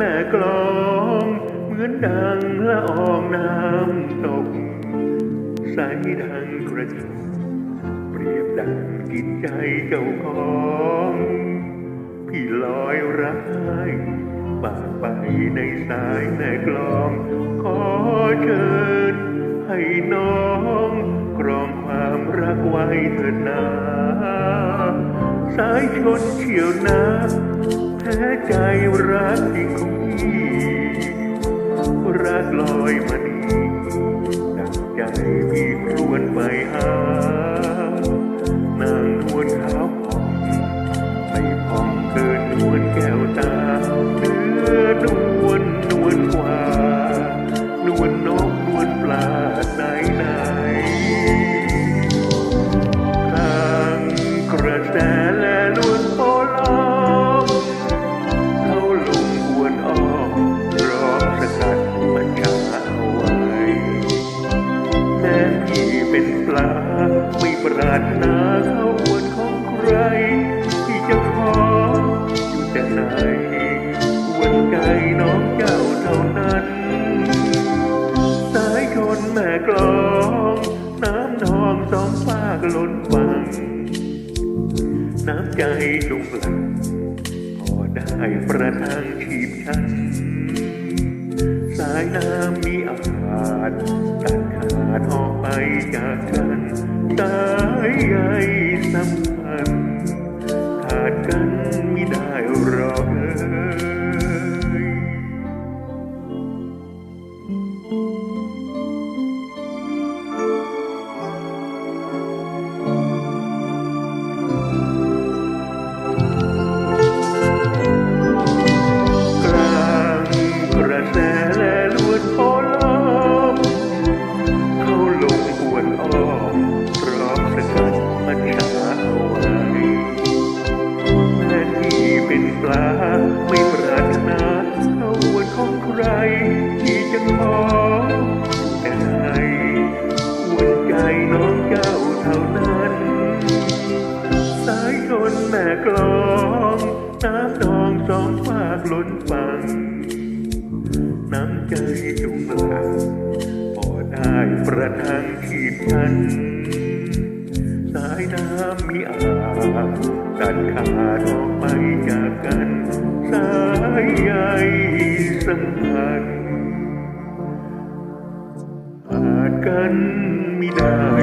แม่กลองเหมือนดังละอองน้ำตกใสดังกระจกเปรียบดังจิตใจเจ้าของพี่ลอยรักให้ปากไปในสายแม่กลอง ขอเชิญให้น้องครองความรักไว้เถิดนาสายชนเฉียวนะ แพ้ใจรักจริงของพี่รักลอยมานีดังใจพี่ครวนไปหานางนวลขาวผ่องไม่ผ่องเกินนวลแก้วตาเนื้อนวลนวลกว่านวลนกนวลปลาไหนไหนทางกระแสาไม่ปรารถนาเข้าอวนของใคร ที่จะขออยู่แต่ไหนอวนใจน้องเจ้าเท่านั้น สายชนแม่กลอง น้ำนองสองฝากล้นฟัง น้ำใจจงหลังพอได้ประทังชีพฉัน สายน้ำ สายใยสัมพันธ์ขาดกันไม่ได้หรอก เอาไว้แม้ที่เป็นปลาไม่ปรารถนาเอาอวนของใคร ที่จะขอแต่ไหนอวนใจน้องเจ้าเท่านั้น สายชนแม่กลองน้ำนองสองฝากล้นฟัง น้ำใจจุงหลังพอได้ประทังชีพฉัน น้ำมีอาตัดขาดออกไปจากกันสายใยสัมพันธ์อาจกันไม่ได้